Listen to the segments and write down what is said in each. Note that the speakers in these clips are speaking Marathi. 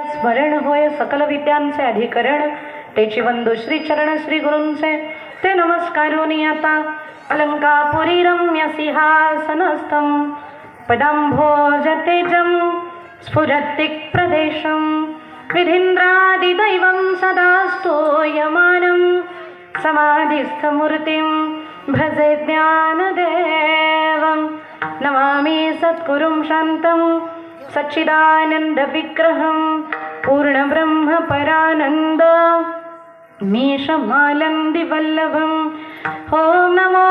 स्मरण होय सकल विद्यांचे अधिकरण. तेची वंदू श्री चरण श्री गुरूंचे. ते नमस्कारोनी आता. अलंकापुरी रम्य सिंहासनस्थं. पदाम्भोजतेजं स्फुरत्तिक् प्रदेशं. विधीन्द्रादिदैवं सदा स्तूयमानं. समाधिस्थमूर्तिं भजे ज्ञानदेवं. नमामि सत्कुरुं शान्तं. सच्चिदानन्दविग्रहं पूर्णब्रह्मपरानन्द मीशमालन्दिवल्लभं ॐ नमो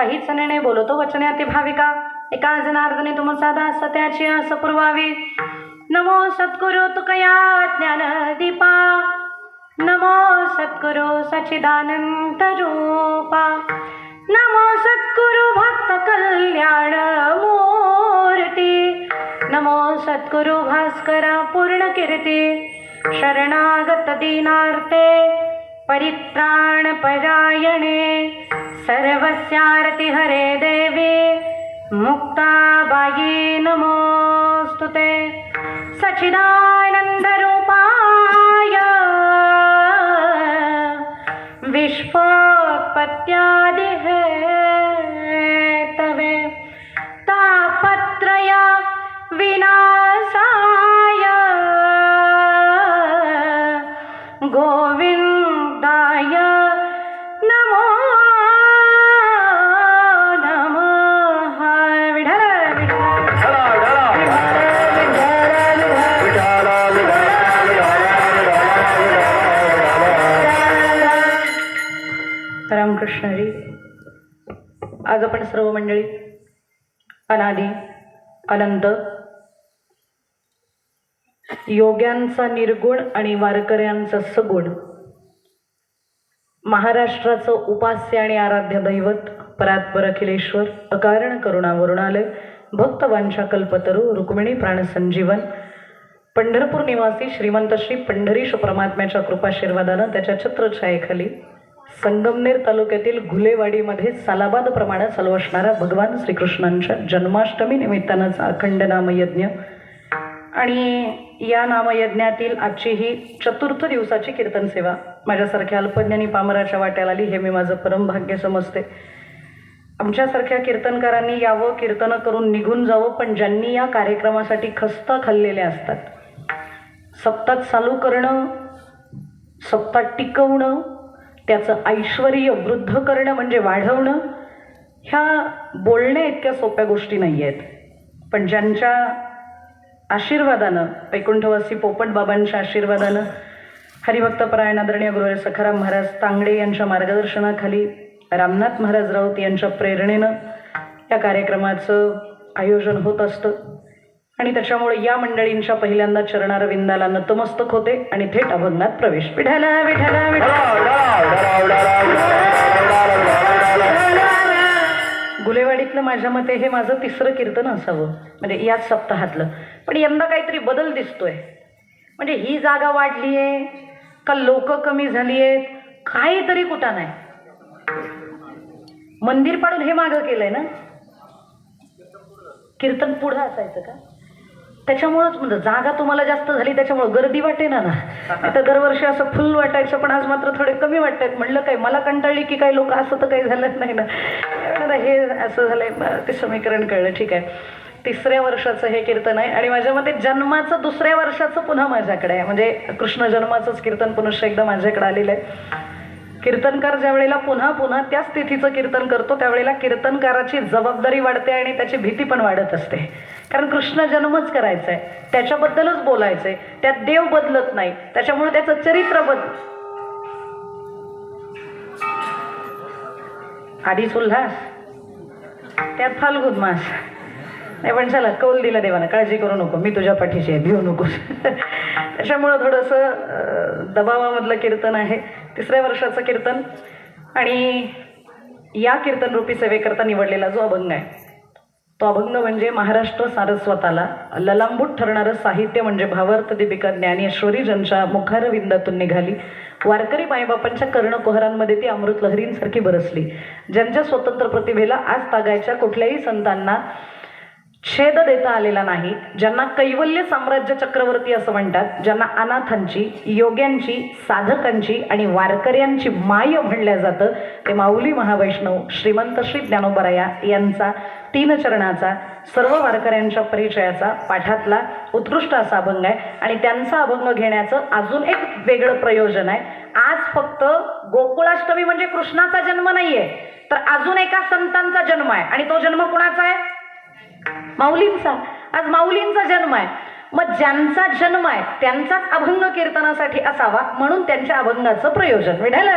काहीच निर्णय बोलतो वचने अति भाविका. एका जनार्दने तुम साधा सत्याची असं पुरवावी. नमो सद्गुरु तुकया ज्ञान दीपा. नमो सद्गुरु सचिदानंद रूपा. नमो सद्गुरु भक्त कल्याण मूर्ती. नमो सद्गुरु भास्कर पूर्ण कीर्ती. शरणागत दीनार्ते परित्राण परायणे. सर्वस्यारति हरे देवी मुक्ताबायी नमोऽस्तु ते। सच्चिदानन्दरूपाय तवे तापत्रय विनाशाय। गोवि सर्व मंडळी अनादी अनंत योग्यांचा निर्गुण आणि वारकऱ्यांचा सगुण महाराष्ट्राचं उपास्य आणि आराध्य दैवत परात्पर अखिलेश्वर अकारण करुणा वरुणालय भक्तवांच्या कल्पतरू रुक्मिणी प्राणसंजीवन पंढरपूर निवासी श्रीमंत श्री पंढरीश परमात्म्याच्या कृपाशीर्वादानं त्याच्या छत्रछायेखाली संगमनेर तालुक्यातील घुलेवाडीमध्ये सालाबाद प्रमाणात चालू असणारा भगवान श्रीकृष्णांच्या जन्माष्टमी निमित्तानंचा अखंड नामयज्ञ आणि या नामयज्ञातील आजची ही चतुर्थ दिवसाची कीर्तन सेवा माझ्यासारख्या अल्पज्ञानी पामराच्या वाट्याला आली हे मी माझं परमभाग्य समजते. आमच्यासारख्या कीर्तनकारांनी यावं कीर्तनं करून निघून जावं पण ज्यांनी या कार्यक्रमासाठी खस्ता खाल्लेल्या असतात सप्तात चालू करणं सप्तात टिकवणं त्याचं ऐश्वर वृद्ध करणं म्हणजे वाढवणं ह्या बोलण्या इतक्या सोप्या गोष्टी नाही आहेत पण ज्यांच्या आशीर्वादानं वैकुंठवासी पोपट बाबांच्या आशीर्वादानं हरिभक्तपरायण आदरणीय गुरुवार सखाराम महाराज तांगडे यांच्या मार्गदर्शनाखाली रामनाथ महाराज राऊत यांच्या प्रेरणेनं या कार्यक्रमाचं आयोजन होत असतं. आणि त्याच्यामुळे या मंडळींच्या पहिल्यांदा चरणारविंदाला नतमस्तक होते आणि थेट अभंगात प्रवेश विठाला विठाला गुलेवाडीतलं माझ्या मते हे माझं तिसरं कीर्तन असावं. म्हणजे याच सप्ताहातलं. पण यंदा काहीतरी बदल दिसतोय. म्हणजे ही जागा वाढली आहे का लोक कमी झाली आहेत काहीतरी कुठं नाही. मंदिर पाडून हे मागं केलंय ना? कीर्तन पुढं असायचं का? त्याच्यामुळंच म्हणजे जागा तुम्हाला जास्त झाली त्याच्यामुळं गर्दी वाटे ना ना. दरवर्षी असं फुल वाटायचं पण आज मात्र थोडे कमी वाटतायत म्हणलं काय मला कंटाळली की काही लोक असं तर काही झालं नाही ना. हे असं झालंय ते समीकरण कळलं ठीक आहे. तिसऱ्या वर्षाचं हे कीर्तन आहे. आणि माझ्या मते जन्माचं दुसऱ्या वर्षाचं पुन्हा माझ्याकडे आहे. म्हणजे कृष्ण जन्माचंच कीर्तन पुनश्च एकदा माझ्याकडे आलेलं आहे. कीर्तनकार ज्या वेळेला पुन्हा पुन्हा त्याच तिथीचं कीर्तन करतो त्यावेळेला कीर्तनकाराची जबाबदारी वाढते आणि त्याची भीती पण वाढत असते. कारण कृष्ण जन्मच करायचा आहे त्याच्याबद्दलच बोलायचं आहे त्यात देव बदलत नाही त्याच्यामुळे त्याचं चरित्र बद आधीच उल्हास त्यात फाल्गुन मास नाही पण चला कौल दिला देवाना काळजी करू नको मी तुझ्या पाठीशी आहे भिवू नकोस. त्याच्यामुळं थोडंसं दबावामधलं कीर्तन आहे. तिसऱ्या वर्षाचं कीर्तन. आणि या कीर्तन रूपी सेवेकरता निवडलेला जो अभंग आहे तो अभंग म्हणजे महाराष्ट्र सारस्वताला ललांबूट ठरणारं साहित्य म्हणजे भावार्थ दीपिका ज्ञानेश्वरी ज्यांच्या मुखारविंदातून निघाली. वारकरी माईबापांच्या कर्णकोहरांमध्ये ती अमृत लहरींसारखी बरसली. ज्यांच्या स्वतंत्र प्रतिभेला आज तागायच्या कुठल्याही संतांना छेद देता आलेला नाही ज्यांना कैवल्य साम्राज्य चक्रवर्ती असं म्हणतात ज्यांना अनाथांची योग्यांची साधकांची आणि वारकऱ्यांची माय म्हणल्या जातं ते माऊली महावैष्णव श्रीमंत श्री ज्ञानोबराया यांचा तीन चरणाचा सर्व वारकऱ्यांच्या परिचयाचा पाठातला उत्कृष्ट असा अभंग आहे. आणि त्यांचा अभंग घेण्याचं अजून एक वेगळं प्रयोजन आहे. आज फक्त गोकुळाष्टमी म्हणजे कृष्णाचा जन्म नाहीये तर अजून एका संतांचा जन्म आहे. आणि तो जन्म कुणाचा आहे? माऊलींचा. आज माऊलींचा जन्म आहे. मग ज्यांचा जन्म आहे त्यांचाच अभंग कीर्तनासाठी असावा म्हणून त्यांच्या अभंगाचं प्रयोजन. विठाल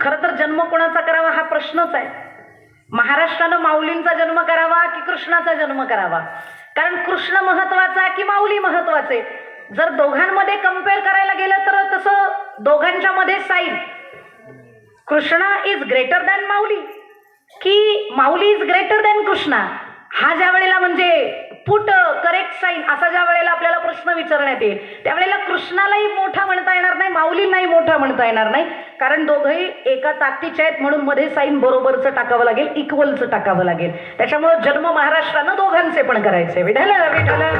खर तर जन्म कोणाचा करावा हा प्रश्नच आहे. महाराष्ट्रानं माऊलींचा जन्म करावा की कृष्णाचा जन्म करावा? कारण कृष्ण महत्त्वाचा की माऊली महत्त्वाचे? जर दोघांमध्ये कंपेअर करायला गेलं तर तसं दोघांच्या मध्ये sine Krishna is greater than Mauli. की Mauli is greater than Krishna? हा ज्या वेळेला म्हणजे पुट करेक्ट साईन असा ज्या वेळेला आपल्याला प्रश्न विचारण्यात येईल त्यावेळेला कृष्णालाही मोठा म्हणता येणार नाही माऊलींनाही मोठा म्हणता येणार नाही. कारण दोघंही एका ताकदीचे आहेत म्हणून मध्ये साईन बरोबरचं टाकावं लागेल इक्वलचं टाकावं लागेल. त्याच्यामुळं जन्म महाराष्ट्रानं दोघांचे पण करायचे. विठाला विठाला.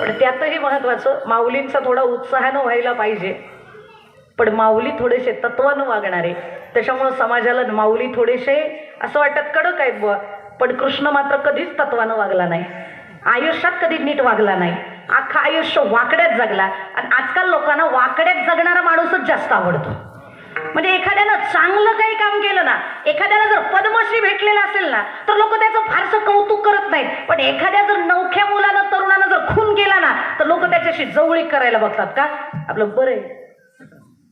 पण त्यातही महत्वाचं माऊलींचा थोडा उत्साहानं व्हायला पाहिजे. पण माऊली थोडेसे तत्वानं वागणारे. त्याच्यामुळं समाजाला माऊली थोडेसे असं वाटत कडक आहेत बुवा. पण कृष्ण मात्र कधीच तत्वानं वागला नाही. आयुष्यात कधी नीट वागला नाही. अख्खा आयुष्य वाकड्यात जगला. आणि आजकाल लोकांना वाकड्यात जगणारा माणूसच जास्त आवडतो. म्हणजे एखाद्यानं चांगलं काही काम केलं ना एखाद्याला जर पद्मश्री भेटलेला असेल ना तर लोक त्याचं फारसं कौतुक करत नाहीत. पण एखाद्या जर नवख्या मुलानं तरुणानं जर खून केला ना तर लोक त्याच्याशी जवळीक करायला बघतात का? आपलं बरं आहे.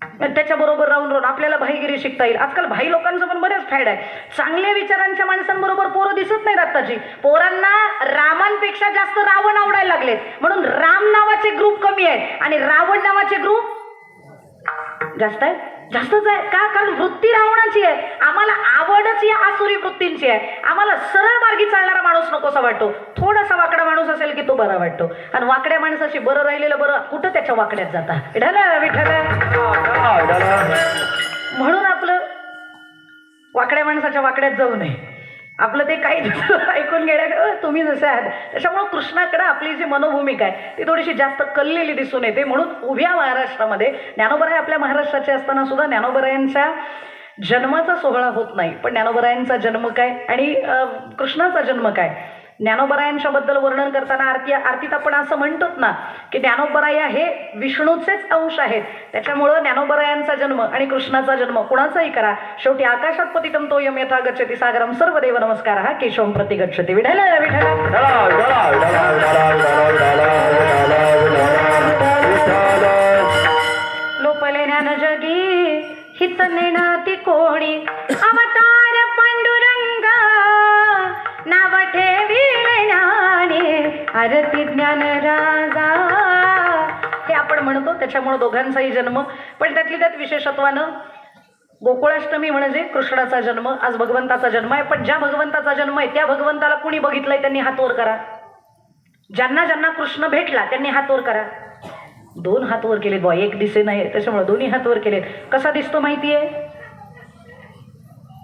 त्याच्याबरोबर राहून राहून आपल्याला भाईगिरी शिकता येईल. आजकाल भाई लोकांचा पण बरेच फायदा आहे. चांगल्या विचारांच्या माणसांबरोबर पोरं दिसत नाहीत आत्ताची. पोरांना रामांपेक्षा जास्त रावण आवडायला लागलेत. म्हणून राम नावाचे ग्रुप कमी आहेत. आणि रावण नावाचे ग्रुप जास्त आहे जास्तच आहे का कारण वृत्ती रावणाची आहे आम्हाला आवडच या आसुरी वृत्तींची आहे. आम्हाला सरळ मार्गी चालणारा माणूस नकोसा वाटतो. थोडासा वाकडा माणूस असेल की तो बरा वाटतो. आणि वाकड्या माणसाशी बरं राहिलेलं बरं कुठं त्याच्या वाकड्यात जाता? विठाला विठाला म्हणून आपलं वाकड्या माणसाच्या वाकड्यात जाऊ नये. आपलं ते काही ऐकून गेल्या तुम्ही जसे आहात. त्याच्यामुळं कृष्णाकडे आपली जी मनोभूमिका आहे ती थोडीशी जास्त कललेली दिसून येते. म्हणून उभ्या महाराष्ट्रामध्ये ज्ञानोबराय आपल्या महाराष्ट्राचे असताना सुद्धा ज्ञानोबरायांच्या जन्माचा सोहळा होत नाही. पण ज्ञानोबरायांचा जन्म काय आणि कृष्णाचा जन्म काय? ज्ञानोबरायांच्या बद्दल वर्णन करताना आरती आरतीत आपण असं म्हणतोच ना की ज्ञानोबराया हे विष्णूचेच अंश आहेत. त्याच्यामुळं ज्ञानोबरायांचा जन्म आणि कृष्णाचा जन्म कुणाचाही करा. शेवटी आकाशात पतितम तो यम यथा गच्छति सागरम. सर्व देव नमस्कार. हा केशवम प्रति गच्छते. विढायला विठ्ठल. लोपले ज्ञान जगी हित नेणाती कोणी. अवतार भारती ज्ञान राजा. हे आपण म्हणतो त्याच्यामुळं दोघांचाही जन्म. पण त्यातली त्यात विशेषत्वानं गोकुळाष्टमी म्हणजे कृष्णाचा जन्म आज भगवंताचा जन्म आहे. पण ज्या भगवंताचा जन्म आहे त्या भगवंताला कुणी बघितलंय त्यांनी हात वर करा. ज्यांना ज्यांना कृष्ण भेटला त्यांनी हात वर करा. दोन हात वर केलेत बॉ एक दिसे नाही त्याच्यामुळे दोन्ही हात वर केलेत. कसा दिसतो माहितीये?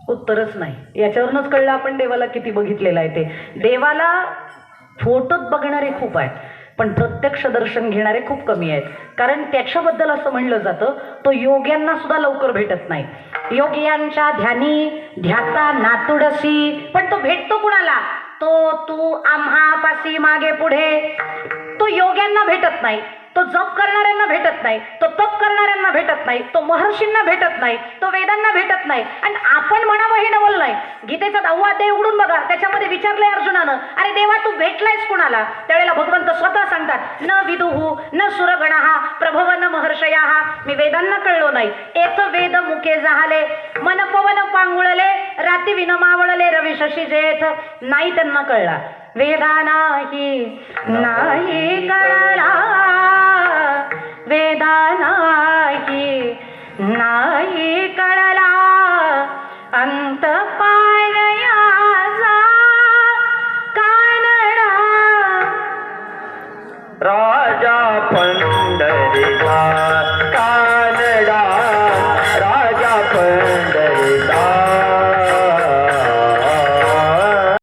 उत्तरच नाही. याच्यावरूनच कळलं आपण देवाला किती बघितलेलं आहे ते. देवाला फोटोत बघणारे खूप आहेत पण प्रत्यक्ष दर्शन घेणारे खूप कमी आहेत. कारण त्याच्याबद्दल असं म्हणलं जातं तो योग्यांना सुद्धा लवकर भेटत नाही. योग्यांच्या ध्यानी ध्याता नातुडसी पण तो भेटतो कुणाला? तो तू आम्हा पासी मागे पुढे. तो योग्यांना भेटत नाही. तो जप करणाऱ्यांना भेटत नाही तो तप करणाऱ्यांना भेटत नाही तो महर्षींना भेटत नाही तो वेदांना भेटत नाही. आणि आपण म्हणावं हे नवल नाही. गीतेचा दहावा अध्याय उघडून बघा त्याच्यामध्ये विचारलंय अर्जुनानं अरे देवा तू भेटलायस कुणाला? त्यावेळेला भगवंत स्वतः सांगतात न विदुहू न सुरगणहा प्रभवन महर्षया. मी वेदांना कळलो नाही. एक वेद मुके जाहले मन पवन पांगुळले राती विनमावळले रवी शशी जेथ. नाही त्यांना कळला. वेदा नाही नाही कळला. वेदा नाही नाही का